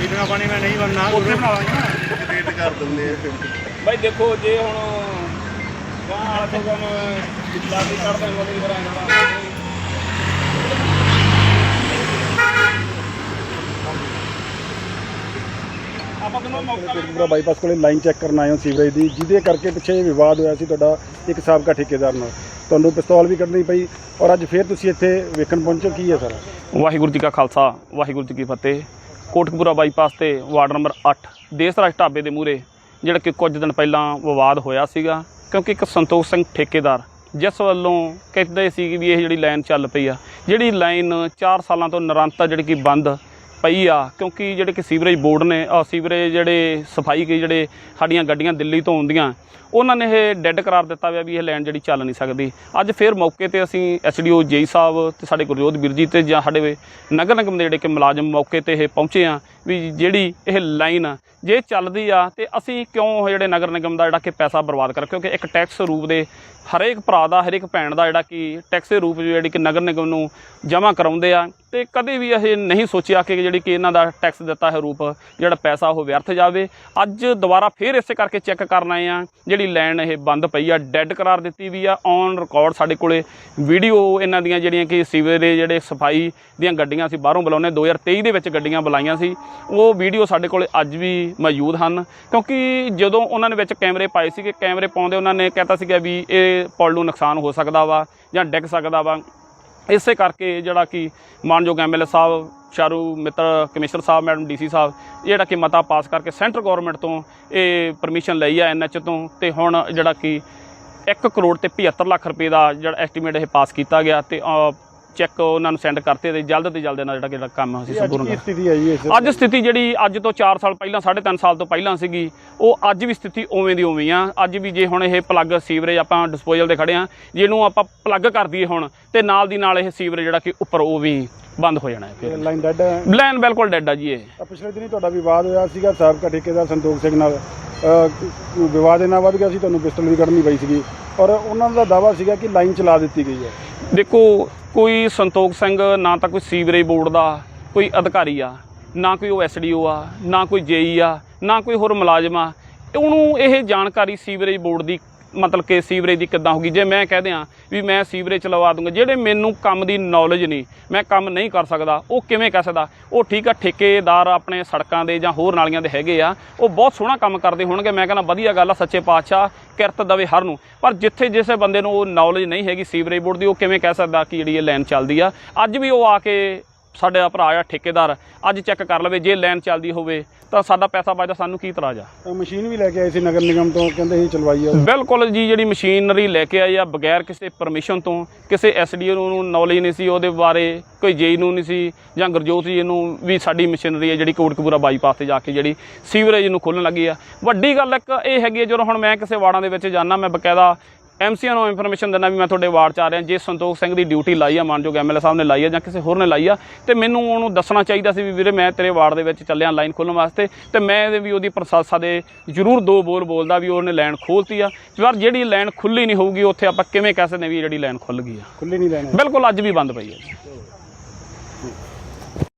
ਪੀਣਾ ਪਾਣੀ ਮੈਂ ਨਹੀਂ ਬਣਨਾ। ਉੱਥੇ ਬਣਾ ਲਾਂਗੇ ਵੇਟ ਕਰ ਦਿੰਦੇ ਆ। ਬਾਈ ਦੇਖੋ ਜੇ ਹੁਣ ਗਾਂ ਵਾਲਾ ਕਰਾਂ ਇਹਨਾਂ ਬਾਈਪਾਸ ਕੋਲੇ ਲਾਈਨ ਚੈੱਕ ਕਰਨ ਆਏ ਹੋ ਸੀਵਰੇਜ ਦੀ ਜਿਹਦੇ ਕਰਕੇ ਪਿੱਛੇ ਵਿਵਾਦ ਹੋਇਆ ਸੀ ਤੁਹਾਡਾ ਇੱਕ ਸਾਬਕਾ ਠੇਕੇਦਾਰ ਨਾਲ। ਤੁਹਾਨੂੰ ਪਿਸਤੌਲ ਵੀ ਕੱਢਣੀ ਪਈ ਔਰ ਅੱਜ ਫੇਰ ਤੁਸੀਂ ਇੱਥੇ ਵੇਖਣ ਪਹੁੰਚੋ ਕੀ ਹੈ ਸਾਰਾ? ਵਾਹਿਗੁਰੂ ਜੀ ਕਾ ਖਾਲਸਾ ਵਾਹਿਗੁਰੂ ਜੀ ਕੀ ਫਤਿਹ। ਕੋਟਕਪੂਰਾ ਬਾਈਪਾਸ ਤੇ ਵਾਰਡ ਨੰਬਰ 8 ਦੇਸਰਾਜ ਢਾਬੇ ਦੇ ਮੂਹਰੇ, ਜਿਹੜਾ ਕਿ ਕੁਝ ਦਿਨ ਪਹਿਲਾਂ ਵਿਵਾਦ ਹੋਇਆ ਸੀਗਾ, ਕਿਉਂਕਿ ਇੱਕ ਸੰਤੋਖ ਸਿੰਘ ਠੇਕੇਦਾਰ ਜਿਸ ਵੱਲੋਂ ਕਹਿੰਦੇ ਸੀ ਵੀ ਇਹ ਜਿਹੜੀ ਲਾਈਨ ਚੱਲ ਪਈ ਆ, ਜਿਹੜੀ ਲਾਈਨ 4 ਸਾਲਾਂ ਤੋਂ ਨਿਰੰਤਰ ਜਿਹੜੀ ਕਿ ਬੰਦ ਪਈ ਆ ਕਿਉਂਕਿ ਜਿਹੜੇ ਕਿ ਸੀਵਰੇਜ ਬੋਰਡ ਨੇ ਆ ਸੀਵਰੇਜ ਜਿਹੜੇ ਸਫ਼ਾਈ ਕੇ ਜਿਹੜੇ ਸਾਡੀਆਂ ਗੱਡੀਆਂ ਦਿੱਲੀ ਤੋਂ ਆਉਂਦੀਆਂ ਉਹਨਾਂ ਨੇ ਇਹ ਡੈੱਡ ਕਰਾਰ ਦਿੱਤਾ ਹੋਇਆ ਵੀ ਇਹ ਲਾਈਨ ਜਿਹੜੀ ਚੱਲ ਨਹੀਂ ਸਕਦੀ। ਅੱਜ ਫਿਰ ਮੌਕੇ ਤੇ ਅਸੀਂ ਐਸਡੀਓ ਜੇਈ ਸਾਹਿਬ ਤੇ ਸਾਡੇ ਗੁਰਜੋਤ ਵੀਰ ਜੀ ਤੇ ਜਾਂ ਸਾਡੇ ਨਗਰ ਨਿਗਮ ਦੇ ਜਿਹੜੇ ਕਿ ਮੁਲਾਜ਼ਮ ਮੌਕੇ ਤੇ ਇਹ ਪਹੁੰਚੇ ਆ ਵੀ ਜਿਹੜੀ ਇਹ ਲਾਈਨ ਆ, ਜੇ ਚੱਲਦੀ ਆ ਤੇ ਅਸੀਂ ਕਿਉਂ ਜਿਹੜੇ ਨਗਰ ਨਿਗਮ ਦਾ ਜਿਹੜਾ ਕਿ ਪੈਸਾ ਬਰਬਾਦ ਕਰ ਕਿਉਂਕਿ ਇੱਕ ਟੈਕਸ ਰੂਪ ਦੇ ਹਰੇਕ ਭਰਾ ਦਾ, ਹਰੇਕ ਭੈਣ ਦਾ ਜਿਹੜਾ ਕਿ ਟੈਕਸ ਦੇ ਰੂਪ ਜਿਹੜੀ ਕਿ ਨਗਰ ਨਿਗਮ ਨੂੰ ਜਮ੍ਹਾਂ ਕਰਾਉਂਦੇ ਆ ਤੇ ਕਦੇ ਵੀ ਇਹ ਨਹੀਂ ਸੋਚਿਆ ਕਿ ਜਿਹੜੀ ਕਿ ਇਹਨਾਂ ਦਾ ਟੈਕਸ ਦਿੱਤਾ ਹੈ ਰੂਪ, ਜਿਹੜਾ ਪੈਸਾ ਉਹ ਵਿਅਰਥ ਜਾਵੇ। ਅੱਜ ਦੁਬਾਰਾ ਫੇਰ ਇਸੇ ਕਰਕੇ ਚੈੱਕ ਕਰਨ ਆਏ ਆ, ਜਿਹੜੀ ਲੈਣ ਇਹ ਬੰਦ ਪਈ ਆ ਡੈੱਡ ਕਰਾਰ ਦਿੱਤੀ ਵੀ ਆ ਔਨ ਰਿਕਾਰਡ ਸਾਡੇ ਕੋਲੇ ਵੀਡੀਓ ਇਹਨਾਂ ਦੀਆਂ ਜਿਹੜੀਆਂ ਕਿ ਸੀਵਰੇਜ ਜਿਹੜੇ ਸਫ਼ਾਈ ਦੀਆਂ ਗੱਡੀਆਂ ਸੀ ਬਾਹਰੋਂ ਬੁਲਾਉਂਦੇ 2023 ਦੇ ਵਿੱਚ ਗੱਡੀਆਂ ਬੁਲਾਈਆਂ ਸੀ। ਉਹ ਵੀਡੀਓ ਸਾਡੇ ਕੋਲੇ ਅੱਜ ਵੀ ਮੌਜੂਦ ਹਨ, ਕਿਉਂਕਿ ਜਦੋਂ ਉਹਨਾਂ ਨੇ ਵਿੱਚ ਕੈਮਰੇ ਪਾਏ ਸੀਗੇ, ਕੈਮਰੇ ਪਾਉਂਦੇ ਉਹਨਾਂ ਨੇ ਕਹਿਤਾ ਸੀਗਾ ਵੀ ਇਹ ਪੁਲ ਨੂੰ ਨੁਕਸਾਨ ਹੋ ਸਕਦਾ ਵਾ ਜਾਂ ਡਿੱਗ ਸਕਦਾ ਵਾ। ਇਸੇ ਕਰਕੇ ਜਿਹੜਾ ਕਿ ਮਾਨਯੋਗ ਐਮਐਲਏ ਸਾਹਿਬ, ਚਾਰੂ ਮਿੱਤਰ ਕਮਿਸ਼ਨਰ ਸਾਹਿਬ, ਮੈਡਮ ਡੀਸੀ ਸਾਹਿਬ ਜਿਹੜਾ ਕਿ ਮਤਾ ਪਾਸ ਕਰਕੇ ਸੈਂਟਰ ਗਵਰਨਮੈਂਟ ਤੋਂ ਇਹ ਪਰਮਿਸ਼ਨ ਲਈ ਆ ਐਨਐਚ ਤੋਂ ਤੇ ਹੁਣ ਜਿਹੜਾ ਕਿ 1 ਕਰੋੜ ਤੇ 75 ਲੱਖ ਰੁਪਏ ਦਾ ਜਿਹੜਾ ਐਸਟੀਮੇਟ ਇਹ ਪਾਸ ਕੀਤਾ ਗਿਆ ਤੇ ਚੈੱਕ ਉਹਨਾਂ ਨੂੰ ਸੈਂਡ ਕਰਤੇ ਤੇ ਜਲਦ ਤੇ ਜਲਦ ਇਹਨਾਂ ਜਿਹੜਾ ਕਿ ਕੰਮ ਅਸੀਂ ਸੰਪੂਰਨ ਕੀ ਸਥਿਤੀ ਹੈ ਜੀ ਇਸ ਅੱਜ ਸਥਿਤੀ ਜਿਹੜੀ ਅੱਜ ਤੋਂ 4 ਸਾਲ ਪਹਿਲਾਂ 3.5 ਸਾਲ ਤੋਂ ਪਹਿਲਾਂ ਸੀਗੀ ਉਹ ਅੱਜ ਵੀ ਸਥਿਤੀ ਉਵੇਂ ਦੀ ਉਵੇਂ ਆ। ਅੱਜ ਵੀ ਜੇ ਹੁਣ ਇਹ ਪਲੱਗ ਸੀਵਰੇਜ ਆਪਾਂ ਡਿਸਪੋਜ਼ਲ ਤੇ ਖੜੇ ਆ ਜਿਹਨੂੰ ਆਪਾਂ ਪਲੱਗ ਕਰ ਦਈਏ ਹੁਣ ਤੇ ਨਾਲ ਦੀ ਨਾਲ ਇਹ ਸੀਵਰੇਜ ਜਿਹੜਾ ਕਿ ਉੱਪਰ ਉਹ ਵੀ ਬੰਦ ਹੋ ਜਾਣਾ ਹੈ ਫਿਰ। ਲਾਈਨ ਡੈਡ ਹੈ? ਲਾਈਨ ਬਿਲਕੁਲ ਡੈਡ ਆ ਜੀ ਇਹ। ਪਿਛਲੇ ਦਿਨੀ ਤੁਹਾਡਾ ਵਿਵਾਦ ਹੋਇਆ ਸੀਗਾ ਸਾਬਕਾ ਠੇਕੇਦਾਰ ਸੰਤੋਖ ਸਿੰਘ ਨਾਲ। ਵਿਵਾਦ ਇਹਨਾਂ ਵੱਧ ਗਿਆ ਸੀ ਤੁਹਾਨੂੰ ਪਿਸਤਲ ਵੀ ਕੱਢਣੀ ਪਈ ਸੀਗੀ। ਔਰ ਉਹਨਾਂ ਦਾ ਦਾਵਾ ਸੀਗਾ ਕਿ ਲਾਈਨ ਚਲਾ ਦਿੱਤੀ ਗਈ ਹੈ। ਦੇਖੋ ਕੋਈ ਸੰਤੋਖ ਸਿੰਘ, ਨਾ ਤਾਂ ਕੋਈ ਸੀਵਰੇਜ ਬੋਰਡ ਦਾ ਕੋਈ ਅਧਿਕਾਰੀ ਆ, ਨਾ ਕੋਈ ਉਹ ਐਸਡੀਓ ਆ, ਨਾ ਕੋਈ ਜੇਈ ਆ, ਨਾ ਕੋਈ ਹੋਰ ਮੁਲਾਜ਼ਮ ਆ। ਉਹਨੂੰ ਇਹ ਜਾਣਕਾਰੀ ਸੀਵਰੇਜ ਬੋਰਡ ਦੀ ਮਤਲਬ ਕਿ ਸੀਵਰੇਜ ਦੀ ਕਿੱਦਾਂ ਹੋਗੀ ਜੇ ਮੈਂ ਕਹਿ ਦਿਆਂ ਵੀ ਮੈਂ ਸੀਵਰੇਜ ਚਲਵਾ ਦੂੰਗਾ, ਜਿਹੜੇ ਮੈਨੂੰ ਕੰਮ ਦੀ ਨੌਲੇਜ ਨਹੀਂ, ਮੈਂ ਕੰਮ ਨਹੀਂ ਕਰ ਸਕਦਾ, ਉਹ ਕਿਵੇਂ ਕਹਿ ਸਕਦਾ? ਉਹ ਠੀਕ ਆ, ਠੇਕੇਦਾਰ ਆਪਣੇ ਸੜਕਾਂ ਦੇ ਜਾਂ ਹੋਰ ਨਾਲੀਆਂ ਦੇ ਹੈਗੇ ਆ, ਉਹ ਬਹੁਤ ਸੋਹਣਾ ਕੰਮ ਕਰਦੇ ਹੋਣਗੇ। ਮੈਂ ਕਹਿੰਦਾ ਵਧੀਆ ਗੱਲ ਆ, ਸੱਚੇ ਪਾਤਸ਼ਾਹ ਕਿਰਤ ਦਵੇ ਹਰ ਨੂੰ। ਪਰ ਜਿੱਥੇ ਜਿਸੇ ਬੰਦੇ ਨੂੰ ਉਹ ਨੌਲੇਜ ਨਹੀਂ ਹੈਗੀ ਸੀਵਰੇਜ ਬੋਰਡ ਦੀ, ਉਹ ਕਿਵੇਂ ਕਹਿ ਸਕਦਾ ਕਿ ਜਿਹੜੀ ਇਹ ਲਾਈਨ ਚੱਲਦੀ ਆ? ਅੱਜ ਵੀ ਉਹ ਆ ਕੇ ਸਾਡਾ ਭਰਾ ਆ, ਠੇਕੇਦਾਰ, ਅੱਜ ਚੈੱਕ ਕਰ ਲਵੇ, ਜੇ ਲਾਈਨ ਚੱਲਦੀ ਹੋਵੇ ਤਾਂ ਸਾਡਾ ਪੈਸਾ ਬਚਦਾ ਸਾਨੂੰ ਕੀ ਇਤਰਾਜ਼ ਆ? ਅਹ ਮਸ਼ੀਨ ਵੀ ਲੈ ਕੇ ਆਏ ਸੀ ਨਗਰ ਨਿਗਮ ਤੋਂ ਕਹਿੰਦੇ ਸੀ ਚਲਵਾਈ ਆ ਬਿਲਕੁਲ ਜੀ ਜਿਹੜੀ ਮਸ਼ੀਨਰੀ ਲੈ ਕੇ ਆਏ ਆ ਬਗੈਰ ਕਿਸੇ ਪਰਮਿਸ਼ਨ ਤੋਂ ਕਿਸੇ ਐਸਡੀਓ ਨੂੰ ਨੌਲੇਜ ਨਹੀਂ ਸੀ ਉਹਦੇ ਬਾਰੇ ਕੋਈ ਜੇਈ ਨੂੰ ਨਹੀਂ ਸੀ ਜਾਂ ਗੁਰਜੋਤ ਜੀ ਨੂੰ ਵੀ ਸਾਡੀ ਮਸ਼ੀਨਰੀ ਹੈ ਜਿਹੜੀ ਕੋਟਕਪੂਰਾ ਬਾਈਪਾਸ ਤੇ ਜਾ ਕੇ ਜਿਹੜੀ ਸੀਵਰੇਜ ਨੂੰ ਖੋਲਣ ਲੱਗੀ ਆ। ਵੱਡੀ ਗੱਲ ਇੱਕ ਇਹ ਹੈਗੀ ਜਦੋਂ ਹੁਣ ਮੈਂ ਕਿਸੇ ਵਾਰਡਾਂ ਦੇ ਵਿੱਚ ਜਾਣਾ ਮੈਂ ਬਕਾਇਦਾ ਐਮਸੀਆਂ ਨੂੰ ਇਨਫੋਰਮੇਸ਼ਨ ਦਿੰਦਾ ਵੀ ਮੈਂ ਤੁਹਾਡੇ ਵਾਰਡ 'ਚ ਆ ਰਿਹਾ ਜੇ ਸੰਤੋਖ ਸਿੰਘ ਦੀ ਡਿਊਟੀ ਲਾਈ ਆ ਮਾਨਯੋਗ ਐਮਐਲਏ ਸਾਹਿਬ ਨੇ ਲਾਈ ਆ ਜਾਂ ਕਿਸੇ ਹੋਰ ਨੇ ਲਾਈ ਆ ਤੇ ਮੈਨੂੰ ਉਹਨੂੰ ਦੱਸਣਾ ਚਾਹੀਦਾ ਸੀ ਵੀ ਵੀਰੇ ਮੈਂ ਤੇਰੇ ਵਾਰਡ ਦੇ ਵਿੱਚ ਚੱਲਿਆ ਲਾਈਨ ਖੋਲ੍ਹਣ ਵਾਸਤੇ ਤੇ ਮੈਂ ਇਹਦੇ ਵੀ ਉਹਦੀ ਪ੍ਰਸ਼ੰਸਾ ਦੇ ਜ਼ਰੂਰ ਦੋ ਬੋਲ ਬੋਲਦਾ ਵੀ ਉਹਨੇ ਲਾਈਨ ਖੋਲਤੀ ਆ। ਪਰ ਜਿਹੜੀ ਲਾਈਨ ਖੁੱਲੀ ਨਹੀਂ ਹੋਊਗੀ ਉੱਥੇ ਆਪਾਂ ਕਿਵੇਂ ਕਹਿ ਸਕਦੇ ਵੀ ਜਿਹੜੀ ਲਾਈਨ ਖੁੱਲ ਗਈ ਆ। ਖੁੱਲੀ ਨਹੀਂ ਲੈਣਾ ਬਿਲਕੁਲ ਅੱਜ ਵੀ ਬੰਦ ਪਈ ਹੈ ਜੀ।